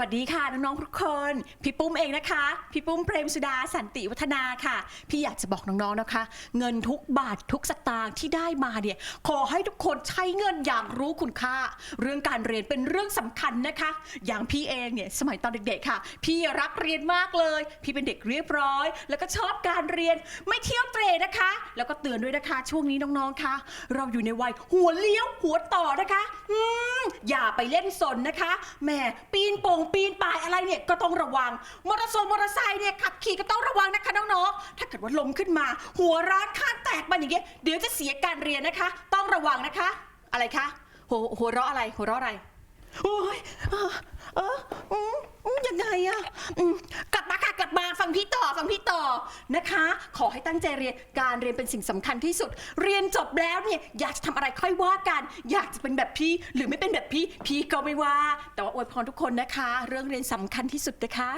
วัสดีค่ะน้องๆทุกคน พี่ปุ้มเองนะคะ พี่ปุ้มเปรมสุดาสันติวัฒนาค่ะ พี่อยากจะบอกน้องๆนะคะ เงินทุกบาททุกสตางค์ที่ได้มาเนี่ยขอให้ทุกคนใช้เงินอย่างรู้คุณค่า เรื่องการเรียนเป็นเรื่องสำคัญนะคะ อย่างพี่เองเนี่ยสมัยตอนเด็กๆค่ะ พี่รักเรียนมากเลย พี่เป็นเด็กเรียบร้อย แล้วก็ชอบการเรียนไม่เที่ยวเตรนะคะ แล้วก็เตือนด้วยนะคะช่วงนี้น้องๆค่ะ เราอยู่ในวัยหัวเลี้ยวหัวต่อนะคะอืมอย่าไปเล่นสนนะคะแหมปีนโป่งปีนป่าย อะไรเนี่ยก็ต้องระวัง มอเตอร์ไซค์มอเตอร์ไซค์เนี่ยขับขี่ก็ต้องระวังนะคะน้องๆ ถ้าเกิดว่าล้มขึ้นมา หัวร้านข้างแตกมาอย่างเงี้ยเดี๋ยวจะเสียการเรียนนะคะ ต้องระวังนะคะ อะไรคะหัวหัวเราะอะไรหัวเราะอะไรโอ้ยเออเอออืมอืมยังไงอะอืมกลับมาค่ะกลับมาฟังพี่ต่อฟังพี่ต่อ นะคะ ขอให้ตั้งใจเรียนการเรียนเป็นสิ่งสำคัญที่สุด เรียนจบแล้วเนี่ยอยากจะทำอะไรค่อยว่ากัน อยากจะเป็นแบบพี่หรือไม่เป็นแบบพี่พี่ก็ไม่ว่า แต่ว่าอวยพรทุกคนนะคะ เรื่องเรียนสำคัญที่สุดนะคะ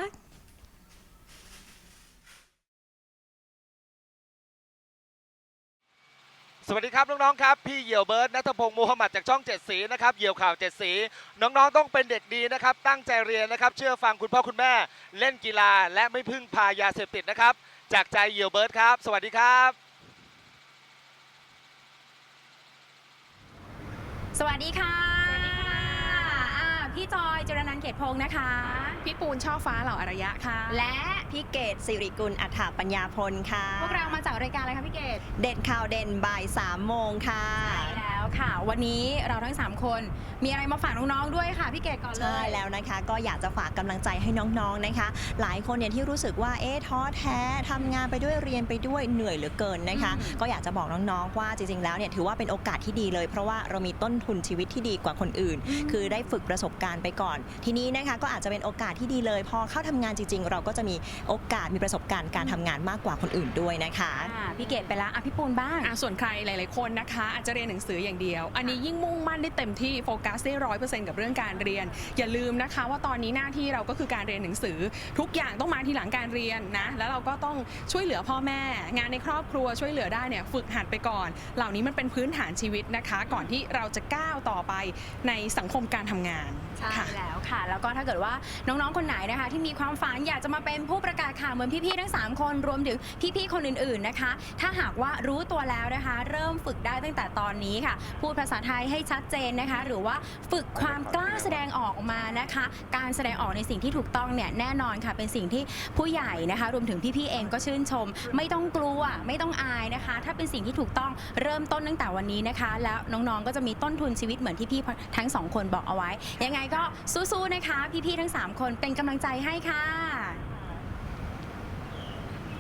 สวัสดีครับน้องๆครับพี่เหยี่ยวเบิร์ดนัทพงศ์มูฮัมหมัดจากช่องเจ็ดสีนะครับเหยี่ยวข่าวเจ็ดสี น้องๆต้องเป็นเด็กดีนะครับ ตั้งใจเรียนนะครับ เชื่อฟังคุณพ่อคุณแม่ เล่นกีฬาและไม่พึ่งพายาเสพติดนะครับ จากใจเหยี่ยวเบิร์ดครับ สวัสดีครับ สวัสดีค่ะ พี่จอยจรนันท์เขตพงศ์นะคะ พี่ปูนช่อฟ้าเหล่าอารยะค่ะ และพี่เกดสิริกุลอัฏฐปัญญาพลค่ะ พวกเรามาจากรายการอะไรคะพี่เกด เด่นข่าวเด่นบ่ายสามโมงค่ะ ใช่แล้ว ค่ะ วันนี้เราทั้ง 3 คน มีอะไรมาฝากน้องๆด้วยค่ะ พี่เกดก่อนเลใช่ย แล้วนะคะก็อยากจะฝากกำลังใจให้น้องๆนะคะ หลายคนเนี่ยที่รู้สึกว่าเอ๊ะท้อแท้ทำงานไปด้วยเรียนไปด้วยเหนื่อยเหลือเกินนะคะ อืม ก็อยากจะบอกน้องๆว่าจริงๆแล้วเนี่ยถือว่าเป็นโอกาสที่ดีเลย เพราะว่าเรามีต้นทุนชีวิตที่ดีกว่าคนอื่น คือได้ฝึกประสบการณ์ไปก่อน ทีนี้นะคะก็อาจจะเป็นโอกาสที่ดีเลย พอเข้าทำงานจริง ๆ เราก็จะมีโอกาสมีประสบการณ์การทำงานมากกว่าคนอื่นด้วยนะคะ อ่าพี่เกดไปแล้วอะพี่ปูนบ้าง อะส่วนใครหลาย ๆ คนนะคะ อาจจะเรียนหนังสืออย่างเดียว อันนี้ยิ่งมุ่งมั่นได้เต็มที่โฟกัสได้ร้อยเปอร์เซ็นต์กับเรื่องการเรียน อย่าลืมนะคะว่าตอนนี้หน้าที่เราก็คือการเรียนหนังสือ ทุกอย่างต้องมาทีหลังการเรียนนะ แล้วเราก็ต้องช่วยเหลือพ่อแม่ งานในครอบครัวช่วยเหลือได้เนี่ยฝึกหัดไปก่อน เหล่านี้มันเป็นพื้นฐานชีวิตนะคะ ก่อนที่เราจะก้าวต่อไปในสังคมการทำงานใช่ค่ะแล้วค่ะ แล้วก็ถ้าเกิดว่าน้องๆคนไหนนะคะ ที่มีความฝันอยากจะมาเป็นผู้ประกาศข่าวเหมือนพี่ๆทั้ง 3 คนรวมถึงพี่ๆคนอื่นๆนะคะ ถ้าหากว่ารู้ตัวแล้วนะคะ เริ่มฝึกได้ตั้งแต่ตอนนี้ค่ะพูดภาษาไทยให้ชัดเจนนะคะ หรือว่าฝึกความกล้าแสดงออกมานะคะ การแสดงออกในสิ่งที่ถูกต้องเนี่ยแน่นอนค่ะเป็นสิ่งที่ผู้ใหญ่นะคะ รวมถึงพี่ๆเองก็ชื่นชม ไม่ต้องกลัวไม่ต้องอายนะคะ ถ้าเป็นสิ่งที่ถูกต้องเริ่มต้นตั้งแต่วันนี้นะคะ แล้วน้องๆก็จะมีต้นทุนชีวิตเหมือนที่พี่ทั้งสองคนบอกเอาไว้ยังไงก็สู้ๆนะคะ พี่ๆทั้ง 3 คนเป็นกำลังใจให้ค่ะ